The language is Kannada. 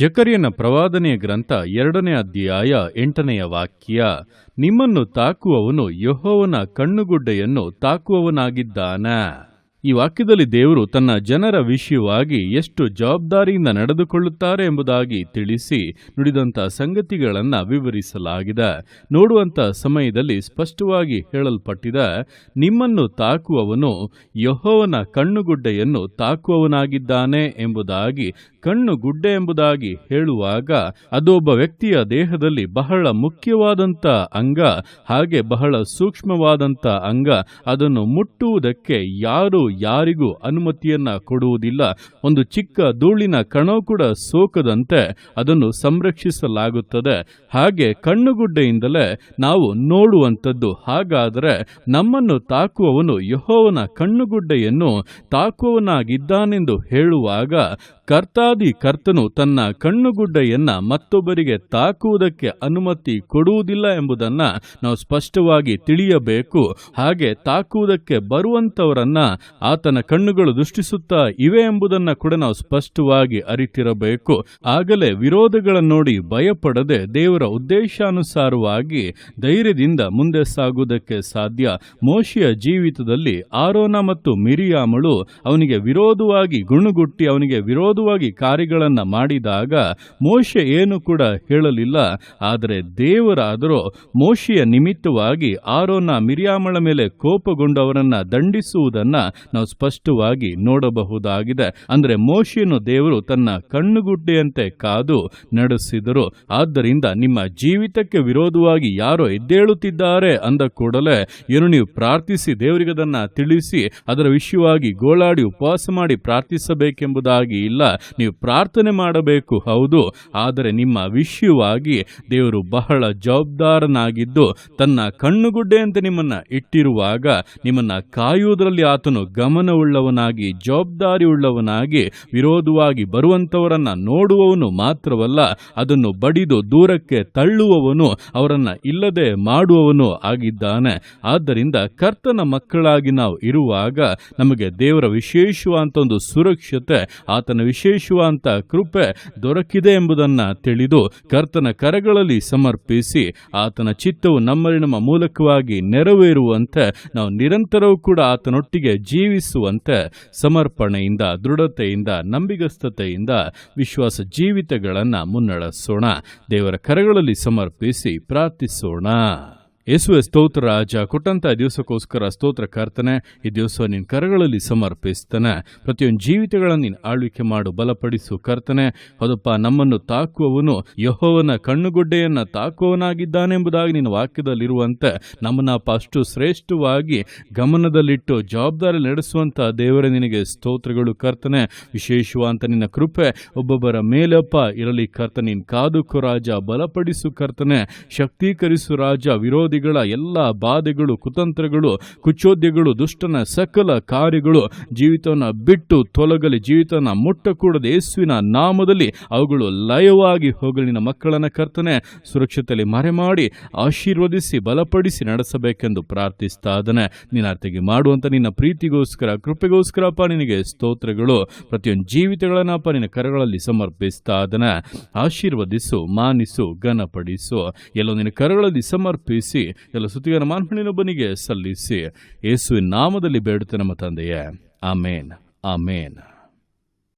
ಜಕರಿಯನ ಪ್ರವಾದನೆಯ ಗ್ರಂಥ ಎರಡನೇ ಅಧ್ಯಾಯ ಎಂಟನೆಯ ವಾಕ್ಯ ನಿಮ್ಮನ್ನು ತಾಕುವವನು ಯಹೋವನ ಕಣ್ಣುಗುಡ್ಡೆಯನ್ನು ತಾಕುವವನಾಗಿದ್ದಾನ. ಈ ವಾಕ್ಯದಲ್ಲಿ ದೇವರು ತನ್ನ ಜನರ ವಿಷಯವಾಗಿ ಎಷ್ಟು ಜವಾಬ್ದಾರಿಯಿಂದ ನಡೆದುಕೊಳ್ಳುತ್ತಾರೆ ಎಂಬುದಾಗಿ ತಿಳಿಸಿ ನುಡಿದಂತಹ ಸಂಗತಿಗಳನ್ನು ವಿವರಿಸಲಾಗಿದೆ. ನೋಡುವಂಥ ಸಮಯದಲ್ಲಿ ಸ್ಪಷ್ಟವಾಗಿ ಹೇಳಲ್ಪಟ್ಟಿದೆ, ನಿಮ್ಮನ್ನು ತಾಕುವವನು ಯಹೋವನ ಕಣ್ಣುಗುಡ್ಡೆಯನ್ನು ತಾಕುವವನಾಗಿದ್ದಾನೆ ಎಂಬುದಾಗಿ, ಕಣ್ಣುಗುಡ್ಡೆ ಎಂಬುದಾಗಿ ಹೇಳುವಾಗ ಅದು ಒಬ್ಬ ವ್ಯಕ್ತಿಯ ದೇಹದಲ್ಲಿ ಬಹಳ ಮುಖ್ಯವಾದಂಥ ಅಂಗ, ಹಾಗೆ ಬಹಳ ಸೂಕ್ಷ್ಮವಾದಂಥ ಅಂಗ, ಅದನ್ನು ಮುಟ್ಟುವುದಕ್ಕೆ ಯಾರು ಯಾರಿಗೂ ಅನುಮತಿಯನ್ನ ಕೊಡುವುದಿಲ್ಲ. ಒಂದು ಚಿಕ್ಕ ಧೂಳಿನ ಕಣ ಕೂಡ ಸೋಕದಂತೆ ಅದನ್ನು ಸಂರಕ್ಷಿಸಲಾಗುತ್ತದೆ. ಹಾಗೆ ಕಣ್ಣುಗುಡ್ಡೆಯಿಂದಲೇ ನಾವು ನೋಡುವಂಥದ್ದು. ಹಾಗಾದರೆ ನಮ್ಮನ್ನು ತಾಕುವವನು ಯಹೋವನ ಕಣ್ಣುಗುಡ್ಡೆಯನ್ನು ತಾಕುವವನಾಗಿದ್ದಾನೆಂದು ಹೇಳುವಾಗ ಕರ್ತಾದಿ ಕರ್ತನು ತನ್ನ ಕಣ್ಣುಗುಡ್ಡೆಯನ್ನ ಮತ್ತೊಬ್ಬರಿಗೆ ತಾಕುವುದಕ್ಕೆ ಅನುಮತಿ ಕೊಡುವುದಿಲ್ಲ ಎಂಬುದನ್ನ ನಾವು ಸ್ಪಷ್ಟವಾಗಿ ತಿಳಿಯಬೇಕು. ಹಾಗೆ ತಾಕುವುದಕ್ಕೆ ಬರುವಂತವರನ್ನ ಆತನ ಕಣ್ಣುಗಳು ದೃಷ್ಟಿಸುತ್ತಾ ಇವೆ ಎಂಬುದನ್ನ ಕೂಡ ನಾವು ಸ್ಪಷ್ಟವಾಗಿ ಅರಿತಿರಬೇಕು. ಆಗಲೇ ವಿರೋಧಗಳನ್ನು ನೋಡಿ ಭಯಪಡದೆ ದೇವರ ಉದ್ದೇಶಾನುಸಾರವಾಗಿ ಧೈರ್ಯದಿಂದ ಮುಂದೆ ಸಾಗುವುದಕ್ಕೆ ಸಾಧ್ಯ. ಮೋಶಿಯ ಜೀವಿತದಲ್ಲಿ ಆರೋನ ಮತ್ತು ಮಿರಿಯಾಮಳು ಅವನಿಗೆ ವಿರೋಧವಾಗಿ ಗುಣುಗುಟ್ಟಿ ಅವನಿಗೆ ವಿರೋಧವಾಗಿ ಕಾರ್ಯಗಳನ್ನು ಮಾಡಿದಾಗ ಮೋಶೆ ಏನು ಕೂಡ ಹೇಳಲಿಲ್ಲ. ಆದರೆ ದೇವರಾದರೂ ಮೋಶಿಯ ನಿಮಿತ್ತವಾಗಿ ಆರೋನ ಮಿರಿಯಾಮಳ ಮೇಲೆ ಕೋಪಗೊಂಡು ಅವರನ್ನು ದಂಡಿಸುವುದನ್ನ ನಾವು ಸ್ಪಷ್ಟವಾಗಿ ನೋಡಬಹುದಾಗಿದೆ. ಅಂದರೆ ಮೋಶೆಯನ್ನು ದೇವರು ತನ್ನ ಕಣ್ಣುಗುಡ್ಡೆಯಂತೆ ಕಾದು ನಡೆಸಿದರು. ಆದ್ದರಿಂದ ನಿಮ್ಮ ಜೀವಿತಕ್ಕೆ ವಿರೋಧವಾಗಿ ಯಾರೋ ಎದ್ದೇಳುತ್ತಿದ್ದಾರೆ ಅಂದ ಕೂಡಲೇ ಏನು ನೀವು ಪ್ರಾರ್ಥಿಸಿ, ದೇವರಿಗೆ ಅದನ್ನ ತಿಳಿಸಿ, ಅದರ ವಿಷಯವಾಗಿ ಗೋಳಾಡಿ ಉಪವಾಸ ಮಾಡಿ ಪ್ರಾರ್ಥಿಸಬೇಕೆಂಬುದಾಗಿ ಇಲ್ಲ. ನೀವು ಪ್ರಾರ್ಥನೆ ಮಾಡಬೇಕು, ಹೌದು. ಆದರೆ ನಿಮ್ಮ ವಿಷಯವಾಗಿ ದೇವರು ಬಹಳ ಜವಾಬ್ದಾರನಾಗಿದ್ದು, ತನ್ನ ಕಣ್ಣುಗುಡ್ಡೆಯಂತೆ ನಿಮ್ಮನ್ನ ಇಟ್ಟಿರುವಾಗ, ನಿಮ್ಮನ್ನ ಕಾಯುವುದರಲ್ಲಿ ಆತನು ಗಮನವುಳ್ಳವನಾಗಿ ಜವಾಬ್ದಾರಿ ಉಳ್ಳವನಾಗಿ ವಿರೋಧವಾಗಿ ಬರುವಂಥವರನ್ನು ನೋಡುವವನು ಮಾತ್ರವಲ್ಲ, ಅದನ್ನು ಬಡಿದು ದೂರಕ್ಕೆ ತಳ್ಳುವವನು, ಅವರನ್ನು ಇಲ್ಲದೆ ಮಾಡುವವನು ಆಗಿದ್ದಾನೆ. ಆದ್ದರಿಂದ ಕರ್ತನ ಮಕ್ಕಳಾಗಿ ನಾವು ಇರುವಾಗ ನಮಗೆ ದೇವರ ವಿಶೇಷವಾದಂಥ ಒಂದು ಸುರಕ್ಷತೆ, ಆತನ ವಿಶೇಷವಾದಂಥ ಕೃಪೆ ದೊರಕಿದೆ ಎಂಬುದನ್ನ ತಿಳಿದು ಕರ್ತನ ಕರಗಳಲ್ಲಿ ಸಮರ್ಪಿಸಿ ಆತನ ಚಿತ್ತವು ನಮ್ಮಲ್ಲಿ ನಮ್ಮ ಮೂಲಕವಾಗಿ ನೆರವೇರುವಂತೆ ನಾವು ನಿರಂತರವೂ ಕೂಡ ಆತನೊಟ್ಟಿಗೆ ಜೀವಿಸುವಂತೆ ಸಮರ್ಪಣೆಯಿಂದ ದೃಢತೆಯಿಂದ ನಂಬಿಗಸ್ತತೆಯಿಂದ ವಿಶ್ವಾಸ ಜೀವಿತಗಳನ್ನು ಮುನ್ನಡೆಸೋಣ. ದೇವರ ಕರಗಳಲ್ಲಿ ಸಮರ್ಪಿಸಿ ಪ್ರಾರ್ಥಿಸೋಣ. ಯೇಸುವೆ ಸ್ತೋತ್ರ, ರಾಜ, ಕೊಟ್ಟಂತ ದಿವಸಕ್ಕೋಸ್ಕರ ಸ್ತೋತ್ರ ಕರ್ತನೆ, ಈ ದಿವಸ ನಿನ್ನ ಕರಗಳಲ್ಲಿ ಸಮರ್ಪಿಸ್ತಾನೆ. ಪ್ರತಿಯೊಂದು ಜೀವಿತಗಳನ್ನು ನೀನು ಆಳ್ವಿಕೆ ಮಾಡು, ಬಲಪಡಿಸು ಕರ್ತನೆ. ಅದಪ್ಪ ನಮ್ಮನ್ನು ತಾಕುವವನು ಯಹೋವನ ಕಣ್ಣುಗುಡ್ಡೆಯನ್ನ ತಾಕುವವನಾಗಿದ್ದಾನೆಂಬುದಾಗಿ ನಿನ್ನ ವಾಕ್ಯದಲ್ಲಿರುವಂತೆ ನಮ್ಮನ್ನ ಅಷ್ಟು ಶ್ರೇಷ್ಠವಾಗಿ ಗಮನದಲ್ಲಿಟ್ಟು ಜವಾಬ್ದಾರಿ ನಡೆಸುವಂತಹ ದೇವರೇ ನಿನಗೆ ಸ್ತೋತ್ರಗಳು ಕರ್ತನೆ. ವಿಶೇಷವಾದಂಥ ನಿನ್ನ ಕೃಪೆ ಒಬ್ಬೊಬ್ಬರ ಮೇಲಪ್ಪ ಇರಲಿ ಕರ್ತನೆ. ಕಾದುಕು ರಾಜ, ಬಲಪಡಿಸು ಕರ್ತನೆ. ಶಕ್ತೀಕರಿಸು ರಾಜ ವಿರೋಧಿಗಳ ಎಲ್ಲ ಬಾಧೆಗಳು, ಕುತಂತ್ರಗಳು, ಕುಚೋದ್ಯಗಳು, ದುಷ್ಟನ ಸಕಲ ಕಾರ್ಯಗಳು ಜೀವಿತವನ್ನು ಬಿಟ್ಟು ತೊಲಗಲಿ ಜೀವಿತನ ಮುಟ್ಟಕೂಡದ ಯೇಸುವಿನ ನಾಮದಲ್ಲಿ ಅವುಗಳು ಲಯವಾಗಿ ಹೋಗಲಿನ ನಿನ್ನ ಮಕ್ಕಳನ್ನ ಕರ್ತನೆ, ಸುರಕ್ಷತೆಯಲ್ಲಿ ಮರೆಮಾಡಿ, ಆಶೀರ್ವದಿಸಿ, ಬಲಪಡಿಸಿ ನಡೆಸಬೇಕೆಂದು ಪ್ರಾರ್ಥಿಸ್ತಾ ಇದ್ದಾನೆ. ನಿನ್ನ ಅರ್ಥಗೆ ಮಾಡುವಂತ ನಿನ್ನ ಪ್ರೀತಿಗೋಸ್ಕರ, ಕೃಪೆಗೋಸ್ಕರಪ್ಪ ನಿನಗೆ ಸ್ತೋತ್ರಗಳು. ಪ್ರತಿಯೊಂದು ಜೀವಿತಗಳನ್ನಪ್ಪ ನಿನ್ನ ಕರಗಳಲ್ಲಿ ಸಮರ್ಪಿಸ್ತಾ ಇದ್ದಾನೆ. ಆಶೀರ್ವದಿಸು, ಮಾನಿಸು, ಘನಪಡಿಸು. ಎಲ್ಲೋ ನಿನ್ನ ಕರಗಳಲ್ಲಿ ಸಮರ್ಪಿಸಿ ಎಲ್ಲ ಸುತ್ತಿಗೆ ಮಾನ್ಮಣಿನೊಬ್ಬನಿಗೆ ಸಲ್ಲಿಸಿ. ಯೇಸುವಿನ ನಾಮದಲ್ಲಿ ಬೇಡುತ್ತೆ ನಮ್ಮ ತಂದೆಯೇ. ಆಮೇನ್. ಆಮೇನ್.